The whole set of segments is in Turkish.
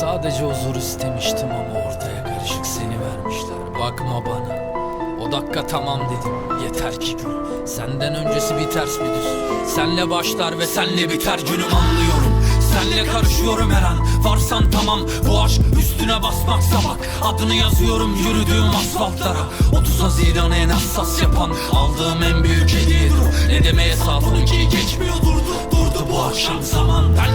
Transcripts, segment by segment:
Sadece huzur istemiştim ama ortaya karışık seni vermişler. Bakma bana. O dakika tamam dedim. Yeter ki gül. Senden öncesi bir ters bir düz. Senle başlar ve senle biter günüm. Anlıyorum. Senle karışıyorum her an. Varsan tamam. Bu aşk üstüne basmaksa bak Adını yazıyorum yürüdüğüm asfaltlara. 30 Haziran'ı en hassas yapan Aldığım en büyük hediyedir o Ne demeye safın ki geçmiyor. Durdu Durdu bu akşam zaman. Belki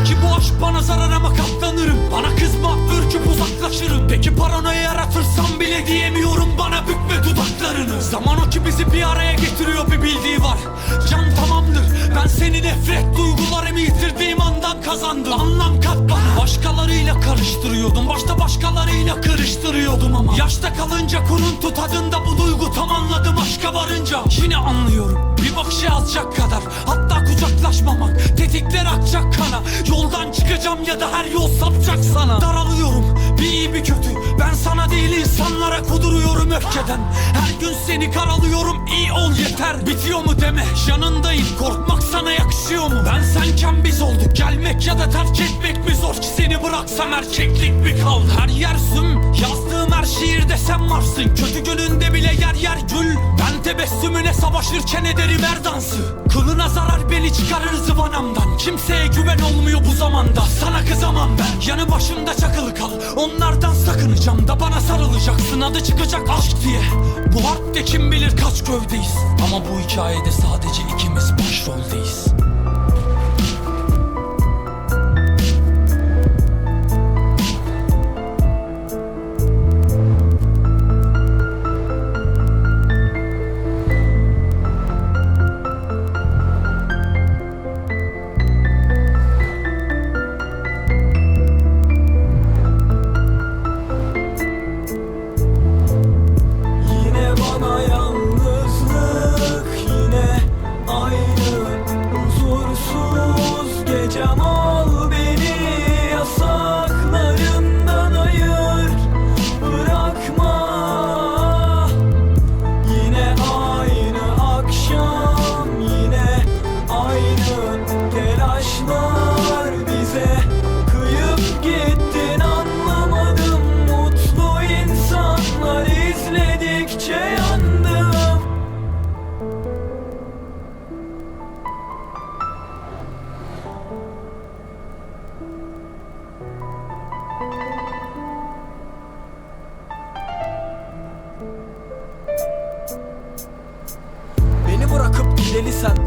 andan kazandım Anlam kat bana Başkalarıyla karıştırıyordum. Başta başkalarıyla karıştırıyordum ama. Yaşta kalınca kuruntu tadında bu duygu tam anladım aşka varınca. Yine anlıyorum. Bir bakışı alacak kadar. Hatta kucaklaşmamak. Tetikler akacak kana. Yoldan çıkacağım ya da her yol sapacak sana. Daralıyorum. Bir iyi bir kötü. Ben sana değil insanlara kuduruyorum öfkeden. Her gün seni karalıyorum. İyi ol deme yanındayım. Korkmak sana yakışıyor mu? Ben senken biz olduk. Gelmek ya da terk etmek mi zor ki? Seni bıraksam erkeklik mi kaldı? Her yer süm. Yazdığım her şiirde sen varsın. Kötü gününde bile yer yer gül. Ben tebessümüne savaşırken ederim her dansı. Kılına zarar beni çıkarır zıvanamdan. Kimseye güven olmuyor bu zamanda. Sana kızamam ben. Yanı başımda çakılı kal. Onlardan sarılacağım da bana sarılacaksın adı çıkacak aşk diye. Bu harpte kim bilir kaç gövdeyiz. Ama bu hikayede sadece ikimiz başroldeyiz. yaşlar bize Kıyıp gittin anlamadım. Mutlu insanlar izledikçe yandım. Beni bırakıp gideli sen